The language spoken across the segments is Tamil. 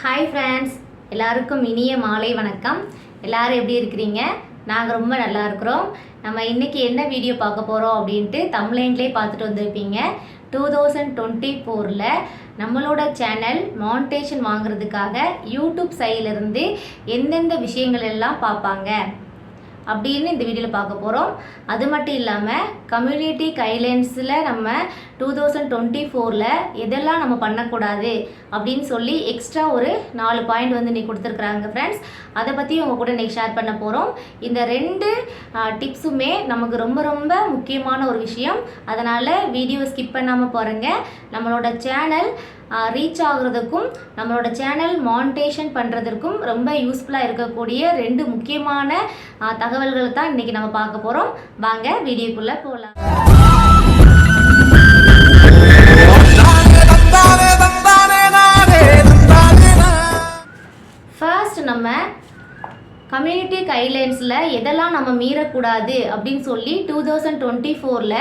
ஹாய் ஃப்ரெண்ட்ஸ் எல்லாருக்கும் இனிய மாலை வணக்கம். எல்லாரும் எப்படி இருக்கிறீங்க? நாங்கள் ரொம்ப நல்லா இருக்கிறோம். நம்ம இன்றைக்கி என்ன வீடியோ பார்க்க போகிறோம் அப்படின்ட்டு தமிழ்லேண்ட்லேயே பார்த்துட்டு வந்திருப்பீங்க. டூ தௌசண்ட் டுவெண்ட்டி ஃபோரில் நம்மளோட சேனல் மானிட்டேஷன் வாங்குறதுக்காக யூடியூப் சைட்லேருந்து எந்தெந்த விஷயங்கள் எல்லாம் பார்ப்பாங்க? அப்படின்னு இந்த வீடியோவில் பார்க்க போகிறோம் அது மட்டும் இல்லாமல் கம்யூனிட்டி கைட்லைன்ஸில் நம்ம டூ தௌசண்ட் டுவெண்ட்டி ஃபோரில் எதெல்லாம் நம்ம பண்ணக்கூடாது அப்படின்னு சொல்லி எக்ஸ்ட்ரா ஒரு நாலு பாயிண்ட் வந்து நீ கொடுத்துருக்குறாங்க ஃப்ரெண்ட்ஸ் அதை பற்றி உங்கள் கூட இன்றைக்கி ஷேர் பண்ண போகிறோம் இந்த ரெண்டு டிப்ஸுமே நமக்கு ரொம்ப ரொம்ப முக்கியமான ஒரு விஷயம். அதனால் வீடியோ ஸ்கிப் பண்ணாமல் பாருங்கள் நம்மளோட சேனல் ரீச் ஆகுறதுக்கும் நம்மளோட சேனல் மானிட்டேஷன் பண்ணுறதுக்கும் ரொம்ப யூஸ்ஃபுல்லாக இருக்கக்கூடிய ரெண்டு முக்கியமான தகவல்களை தான் இன்றைக்கி நம்ம பார்க்க போகிறோம் வாங்க வீடியோக்குள்ளே போகலாம் ஃபர்ஸ்ட் நம்ம கம்யூனிட்டி கைட்லைன்ஸில் எதெல்லாம் நம்ம மீறக்கூடாது அப்படின்னு சொல்லி டூ தௌசண்ட் டுவெண்ட்டி ஃபோரில்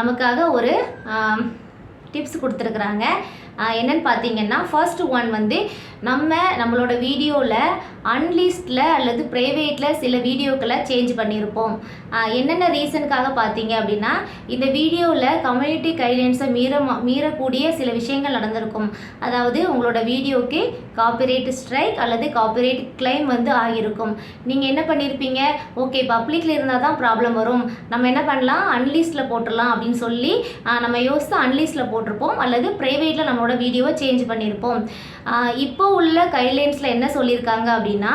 நமக்காக ஒரு டிப்ஸ் கொடுத்துருக்குறாங்க. என்னன்னு பார்த்தீங்கன்னா ஃபர்ஸ்ட் ஒன் வந்து நம்ம நம்மளோட வீடியோவில் அன்லிஸ்டில் அல்லது ப்ரைவேட்டில் சில வீடியோக்களை சேஞ்ச் பண்ணியிருப்போம். என்னென்ன ரீசனுக்காக பார்த்தீங்க அப்படின்னா இந்த வீடியோவில் கம்யூனிட்டி கைட்லைன்ஸை மீற மீறக்கூடிய சில விஷயங்கள் நடந்திருக்கும். அதாவது உங்களோட வீடியோக்கு காப்பிரைட் ஸ்ட்ரைக் அல்லது காப்பிரைட் கிளைம் வந்து ஆகியிருக்கும். நீங்கள் என்ன பண்ணியிருப்பீங்க ஓகே பப்ளிக்கில் இருந்தால் தான் ப்ராப்ளம் வரும். நம்ம என்ன பண்ணலாம்? அன்லிஸ்ட்டில் போட்டுடலாம் அப்படின்னு சொல்லி நம்ம யோசித்து அன்லிஸ்ட்டில் போட்டிருப்போம். அல்லது ப்ரைவேட்டில் நம்மளோட வீடியோவை சேஞ்ச் பண்ணியிருப்போம். இப்போ உள்ள கைட்லைன்ஸில் என்ன சொல்லியிருக்காங்க அப்படின்னு அப்படின்னா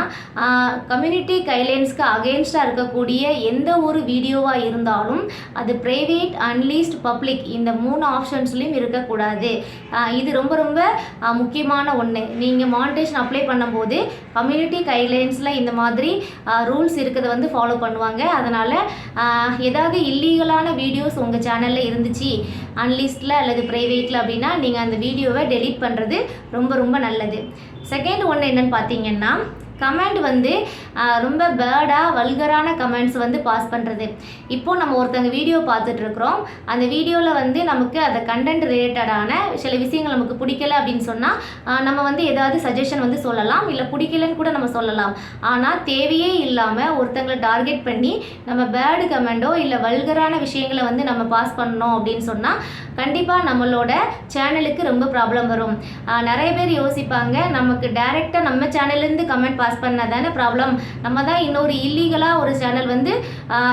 கம்யூனிட்டி கைட்லைன்ஸ்க்கு அகெயின்ஸ்டாக இருக்கக்கூடிய எந்த ஒரு வீடியோவாக இருந்தாலும் அது ப்ரைவேட் அன்லீஸ்ட் பப்ளிக் இந்த மூணு ஆப்ஷன்ஸ்லையும் இருக்கக்கூடாது. இது ரொம்ப ரொம்ப முக்கியமான ஒன்று நீங்கள் மானிட்டேஷன் அப்ளை பண்ணும்போது கம்யூனிட்டி கைட்லைன்ஸில் இந்த மாதிரி ரூல்ஸ் இருக்கிறத வந்து ஃபாலோ பண்ணுவாங்க. அதனால் ஏதாவது இல்லீகலான வீடியோஸ் உங்கள் சேனலில் இருந்துச்சு அன்லிஸ்டில் அல்லது ப்ரைவேட்டில் அப்படின்னா நீங்கள் அந்த வீடியோவை டெலீட் பண்ணுறது ரொம்ப ரொம்ப நல்லது. செகண்ட் ஒன்று என்னன்னு பார்த்தீங்கன்னா கமெண்ட் வந்து ரொம்ப பேர்டாக வல்கரான கமெண்ட்ஸ் வந்து பாஸ் பண்ணுறது இப்போது நம்ம ஒருத்தங்க வீடியோ பார்த்துட்ருக்குறோம். அந்த வீடியோவில் வந்து நமக்கு அந்த கண்டென்ட் ரிலேட்டடான சில விஷயங்கள் நமக்கு பிடிக்கல அப்படின்னு சொன்னால் நம்ம வந்து ஏதாவது சஜஷன் வந்து சொல்லலாம். இல்லை பிடிக்கலன்னு கூட நம்ம சொல்லலாம். ஆனால் தேவையே இல்லாமல் ஒருத்தங்களை டார்கெட் பண்ணி நம்ம பேர்டு கமெண்டோ இல்லை வல்கரான விஷயங்களை வந்து நம்ம பாஸ் பண்ணோம் அப்படின்னு சொன்னால் கண்டிப்பாக நம்மளோட சேனலுக்கு ரொம்ப ப்ராப்ளம் வரும். நிறைய பேர் யோசிப்பாங்க நமக்கு டேரெக்டாக நம்ம சேனல்லேருந்து கமெண்ட் பாஸ் பண்ணால் தானே ப்ராப்ளம் நம்ம தான் இன்னொரு இல்லீகலாக ஒரு சேனல் வந்து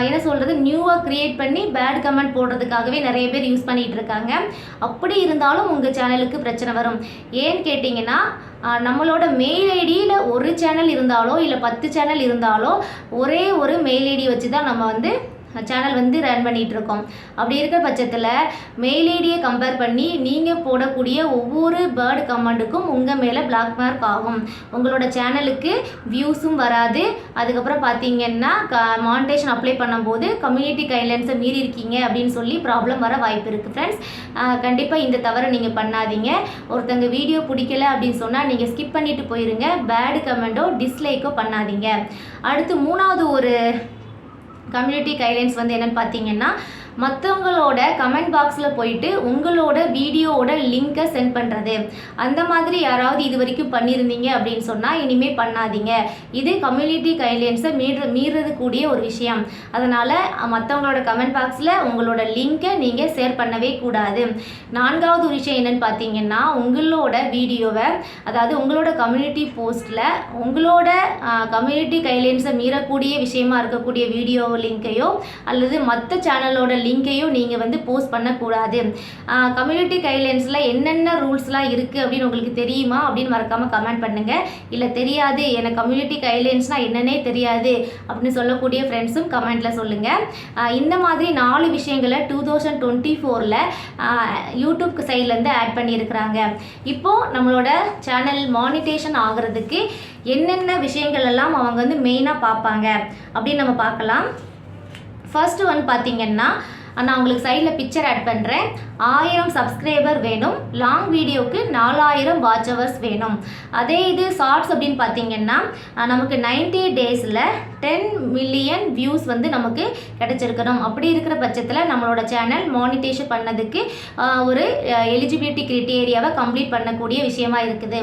என்ன சொல்கிறது நியூவாக க்ரியேட் பண்ணி பேட் கமெண்ட் போடுறதுக்காகவே நிறைய பேர் யூஸ் பண்ணிகிட்டு இருக்காங்க. அப்படி இருந்தாலும் உங்கள் சேனலுக்கு பிரச்சனை வரும். ஏன்னு கேட்டிங்கன்னா நம்மளோட மெயில் ஐடியில் ஒரு சேனல் இருந்தாலோ இல்லை பத்து சேனல் இருந்தாலோ ஒரே ஒரு மெயில் ஐடி வச்சு தான் நம்ம வந்து சேனல் வந்து ரன் பண்ணிகிட்ருக்கோம் அப்படி இருக்க பட்சத்தில் மெயில் ஐடியை கம்பேர் பண்ணி நீங்கள் போடக்கூடிய ஒவ்வொரு பேர்டு கமெண்ட்டுக்கும் உங்கள் மேலே பிளாக் மார்க் ஆகும். உங்களோட சேனலுக்கு வியூஸும் வராது. அதுக்கப்புறம் பார்த்தீங்கன்னா க மானிட்டேஷன் அப்ளை பண்ணும்போது கம்யூனிட்டி கைட்லைன்ஸை மீறி இருக்கீங்க அப்படின்னு சொல்லி ப்ராப்ளம் வர வாய்ப்பு இருக்குது ஃப்ரெண்ட்ஸ் கண்டிப்பாக இந்த தவறை நீங்கள் பண்ணாதீங்க. ஒருத்தங்க வீடியோ பிடிக்கல அப்படின்னு சொன்னால் நீங்கள் ஸ்கிப் பண்ணிவிட்டு போயிருங்க. பேடு கமெண்ட்டோ டிஸ்லைக்கோ பண்ணாதீங்க. அடுத்து மூணாவது ஒரு கம்யூனிட்டி கைட்லைன்ஸ் வந்து என்னென்னு பார்த்தீங்கன்னா மற்றவங்களோட கமெண்ட் பாக்ஸில் போயிட்டு உங்களோட வீடியோவோட லிங்கை சென்ட் பண்ணுறது அந்த மாதிரி யாராவது இது வரைக்கும் பண்ணியிருந்தீங்க அப்படின்னு சொன்னால் இனிமேல் பண்ணாதீங்க. இது கம்யூனிட்டி கைட்லைன்ஸை மீற மீறது கூடிய ஒரு விஷயம். அதனால் மற்றவங்களோட கமெண்ட் பாக்ஸில் உங்களோட லிங்கை நீங்கள் ஷேர் பண்ணவே கூடாது. நான்காவது விஷயம் என்னென்னு பார்த்தீங்கன்னா உங்களோட வீடியோவை அதாவது உங்களோட கம்யூனிட்டி போஸ்ட்டில் உங்களோட கம்யூனிட்டி கைட்லைன்ஸை மீறக்கூடிய விஷயமா இருக்கக்கூடிய வீடியோ லிங்கையோ அல்லது மற்ற சேனலோட லிங்கையோ நீங்கள் வந்து போஸ்ட் பண்ணக்கூடாது. கம்யூனிட்டி கைட்லைன்ஸில் என்னென்ன ரூல்ஸ்லாம் இருக்குது அப்படின்னு உங்களுக்கு தெரியுமா அப்படின்னு மறக்காமல் கமெண்ட் பண்ணுங்கள் இல்லை தெரியாது எனக்கு கம்யூனிட்டி கைட்லைன்ஸ்னால் என்னன்னே தெரியாது அப்படின்னு சொல்லக்கூடிய ஃப்ரெண்ட்ஸும் கமெண்ட்டில் சொல்லுங்கள் இந்த மாதிரி நாலு விஷயங்களை டூ தௌசண்ட் டுவெண்ட்டி ஃபோரில் யூடியூப் சைட்லேருந்து ஆட் பண்ணியிருக்கிறாங்க. இப்போது நம்மளோட சேனல் மானிட்டேஷன் ஆகிறதுக்கு என்னென்ன விஷயங்கள் எல்லாம் அவங்க வந்து மெயினாக பார்ப்பாங்க அப்படின்னு நம்ம பார்க்கலாம். ஃபர்ஸ்ட் ஒன் பார்த்தீங்கன்னா நான் உங்களுக்கு சைடில் பிக்சர் ஆட் பண்ணுறேன் ஆயிரம் சப்ஸ்கிரைபர் வேணும். லாங் வீடியோக்கு நாலாயிரம் வாட்ச் ஹவர்ஸ் வேணும். அதே இது ஷார்ட்ஸ் அப்படின்னு பார்த்தீங்கன்னா நமக்கு 90 டேஸில் டென் மில்லியன் வியூஸ் வந்து நமக்கு கிடச்சிருக்கணும். அப்படி இருக்கிற பட்சத்தில் நம்மளோட சேனல் மானிட்டேஷன் பண்ணதுக்கு ஒரு எலிஜிபிலிட்டி கிரிட்டேரியாவை கம்ப்ளீட் பண்ணக்கூடிய விஷயமா இருக்குது.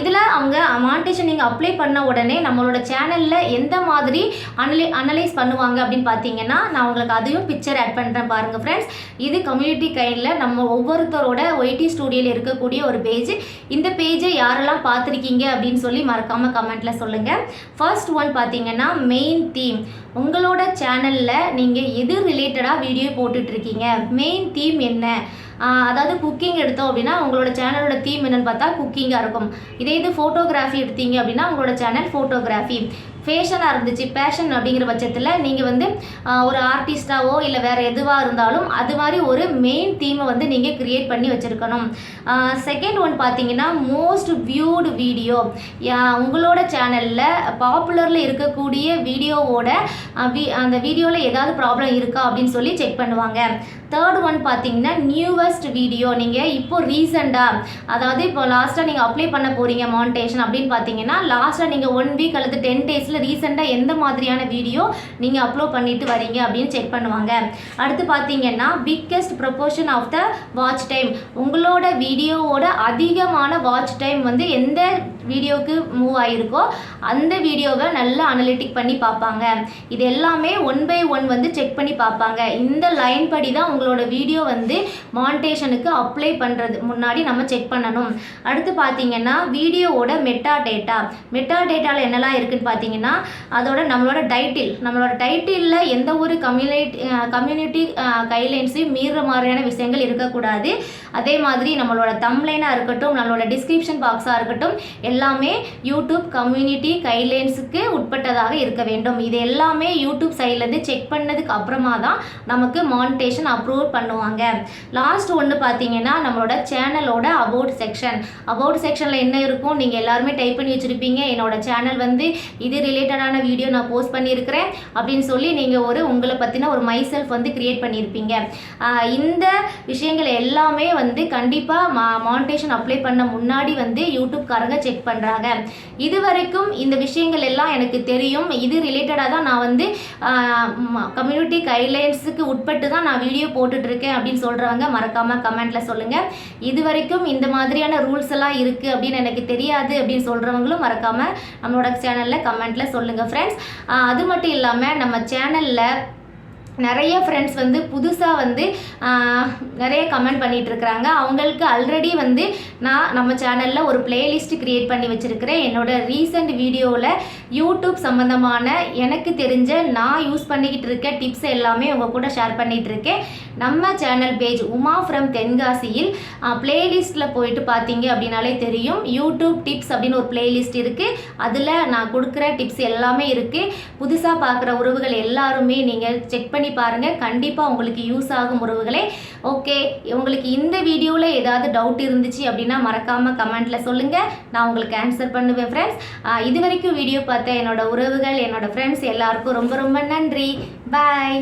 இதில் அவங்க மானிட்டேஷன் நீங்கள் அப்ளை பண்ண உடனே நம்மளோட சேனலில் எந்த மாதிரி அனலை அனலைஸ் பண்ணுவாங்க அப்படின்னு பார்த்தீங்கன்னா நான் உங்களுக்கு அதையும் பிக்சர் ஆட் பண்ணுறேன் பாருங்கள் ஃப்ரெண்ட்ஸ் இது கம்யூனிட்டி கைடில் நம்ம ஒவ்வொருத்தரோட ஒய்டி ஸ்டூடியோவில் இருக்கக்கூடிய ஒரு பேஜ் இந்த பேஜை யாரெல்லாம் பார்த்துருக்கீங்க அப்படின்னு சொல்லி மறக்காமல் கமெண்ட்டில் சொல்லுங்கள் ஃபர்ஸ்ட் ஒன் பார்த்தீங்கன்னா மெயின் தீம் உங்களோட சேனலில் நீங்கள் எது ரிலேட்டடாக வீடியோ போட்டுட்ருக்கீங்க மெயின் தீம் என்ன? அதாவது குக்கிங் எடுத்தோம் அப்படின்னா உங்களோட சேனலோட தீம் என்னன்னு பார்த்தா குக்கிங்காக இருக்கும். இதே இது ஃபோட்டோகிராஃபி எடுத்தீங்க அப்படின்னா உங்களோட சேனல் ஃபோட்டோகிராஃபி ஃபேஷனாக இருந்துச்சு பேஷன் அப்படிங்கிற பட்சத்தில் நீங்கள் வந்து ஒரு ஆர்டிஸ்டாவோ இல்லை வேறு எதுவாக இருந்தாலும் அது மாதிரி ஒரு மெயின் தீமை வந்து நீங்கள் க்ரியேட் பண்ணி வச்சுருக்கணும். செகண்ட் ஒன் பார்த்தீங்கன்னா மோஸ்ட் வியூடு வீடியோ உங்களோட சேனலில் பாப்புலரில் இருக்கக்கூடிய வீடியோவோட வி- அந்த வீடியோவில் ஏதாவது ப்ராப்ளம் இருக்கா அப்படின்னு சொல்லி செக் பண்ணுவாங்க. தேர்ட் ஒன் பார்த்தீங்கன்னா நியூவஸ்ட் வீடியோ நீங்கள் இப்போ ரீசெண்டாக அதாவது இப்போ லாஸ்ட்டாக நீங்கள் அப்ளை பண்ண போகிறீங்க மானிட்டேஷன் அப்படின்னு பார்த்தீங்கன்னா லாஸ்ட்டாக நீங்கள் ஒன் வீக் அல்லது டென் டேஸில் ரீசெண்டாக எந்த மாதிரியான வீடியோ நீங்கள் அப்லோட் பண்ணிட்டு வரீங்க அப்படின்னு செக் பண்ணுவாங்க. அடுத்து பார்த்தீங்கன்னா biggest proportion of the watch time உங்களோட வீடியோவோட அதிகமான வாட்ச் டைம் வந்து எந்த வீடியோவுக்கு மூவ் ஆகிருக்கோ அந்த வீடியோவை நல்லா அனலிட்டிக் பண்ணி பார்ப்பாங்க. இது எல்லாமே ஒன் பை ஒன் வந்து செக் பண்ணி பார்ப்பாங்க. இந்த லைன் படி தான் உங்களோட வீடியோ வந்து மானிட்டேஷனுக்கு அப்ளை பண்ணுறது முன்னாடி நம்ம செக் பண்ணணும். அடுத்து பார்த்தீங்கன்னா வீடியோவோட மெட்டா டேட்டா மெட்டா டேட்டாவில் என்னெல்லாம் இருக்குதுன்னு பார்த்தீங்கன்னா அதோட நம்மளோட டைட்டில் நம்மளோட டைட்டிலில் எந்த ஒரு கம்யூனிட்டி கம்யூனிட்டி கைட்லைன்ஸையும் மீறுற மாதிரியான விஷயங்கள் இருக்கக்கூடாது. அதே மாதிரி நம்மளோட தம்லைனாக இருக்கட்டும் நம்மளோட டிஸ்கிரிப்ஷன் பாக்ஸாக இருக்கட்டும் எல்லா எல்லாமே யூடியூப் கம்யூனிட்டி கைட்லைன்ஸுக்கு உட்பட்டதாக இருக்க வேண்டும். இது எல்லாமே யூடியூப் சைட்லேருந்து செக் பண்ணதுக்கு அப்புறமா தான் நமக்கு மானிட்டேஷன் அப்ரூவ் பண்ணுவாங்க. லாஸ்ட் ஒன்று பார்த்தீங்கன்னா நம்மளோட சேனலோட அபவுட் செக்ஷன் அபவுட் செக்ஷனில் என்ன இருக்கும்? நீங்கள் எல்லாருமே டைப் பண்ணி வச்சுருப்பீங்க. என்னோட சேனல் வந்து இது ரிலேட்டடான வீடியோ நான் போஸ்ட் பண்ணியிருக்கிறேன் அப்படின்னு சொல்லி நீங்கள் ஒரு உங்களை பற்றின ஒரு மை செல்ஃப் வந்து கிரியேட் பண்ணியிருப்பீங்க. இந்த விஷயங்கள் எல்லாமே வந்து கண்டிப்பாக மா மானிட்டேஷன் அப்ளை பண்ண முன்னாடி வந்து யூடியூப்காரங்க செக் பண்ணுறாங்க இது வரைக்கும் இந்த விஷயங்கள் எல்லாம் எனக்கு தெரியும். இது ரிலேட்டடாக தான் நான் வந்து கம்யூனிட்டி கைட்லைன்ஸுக்கு உட்பட்டு தான் நான் வீடியோ போட்டுட்ருக்கேன் அப்படின்னு சொல்கிறவங்க மறக்காமல் கமெண்ட்டில் சொல்லுங்கள் இது வரைக்கும் இந்த மாதிரியான ரூல்ஸ் எல்லாம் இருக்குது அப்படின்னு எனக்கு தெரியாது அப்படின்னு சொல்கிறவங்களும் மறக்காமல் நம்மளோட சேனலில் கமெண்ட்டில் சொல்லுங்கள் ஃப்ரெண்ட்ஸ் அது மட்டும் இல்லாமல் நம்ம சேனலில் நிறைய ஃப்ரெண்ட்ஸ் வந்து புதுசாக வந்து நிறைய கமெண்ட் பண்ணிகிட்ருக்குறாங்க அவங்களுக்கு ஆல்ரெடி வந்து நான் நம்ம சேனலில் ஒரு பிளேலிஸ்ட் க்ரியேட் பண்ணி வச்சுருக்கிறேன். என்னோட ரீசெண்ட் வீடியோவில் யூடியூப் சம்மந்தமான எனக்கு தெரிஞ்ச நான் யூஸ் பண்ணிக்கிட்டு இருக்க டிப்ஸ் எல்லாமே உங்கள் கூட ஷேர் பண்ணிகிட்ருக்கேன் நம்ம சேனல் பேஜ் உமா ஃப்ரம் தென்காசியில் பிளேலிஸ்ட்டில் போயிட்டு பார்த்தீங்க அப்படின்னாலே தெரியும். யூடியூப் டிப்ஸ் அப்படின்னு ஒரு பிளேலிஸ்ட் இருக்குது அதில் நான் கொடுக்குற டிப்ஸ் எல்லாமே இருக்குது புதுசாக பார்க்குற உறவுகள் எல்லாருமே நீங்கள் செக் பண்ணி பாருங்கள் கண்டிப்பாக உங்களுக்கு யூஸ் ஆகும் உறவுகளே. ஓகே உங்களுக்கு இந்த வீடியோவில் ஏதாவது டவுட் இருந்துச்சு அப்படின்னா மறக்காமல் கமெண்ட்டில் சொல்லுங்கள் நான் உங்களுக்கு ஆன்சர் பண்ணுவேன் ஃப்ரெண்ட்ஸ் இது வரைக்கும் வீடியோ பார்த்த என்னோட உறவுகள் என்னோடய ஃப்ரெண்ட்ஸ் எல்லாருக்கும் ரொம்ப ரொம்ப நன்றி. பாய்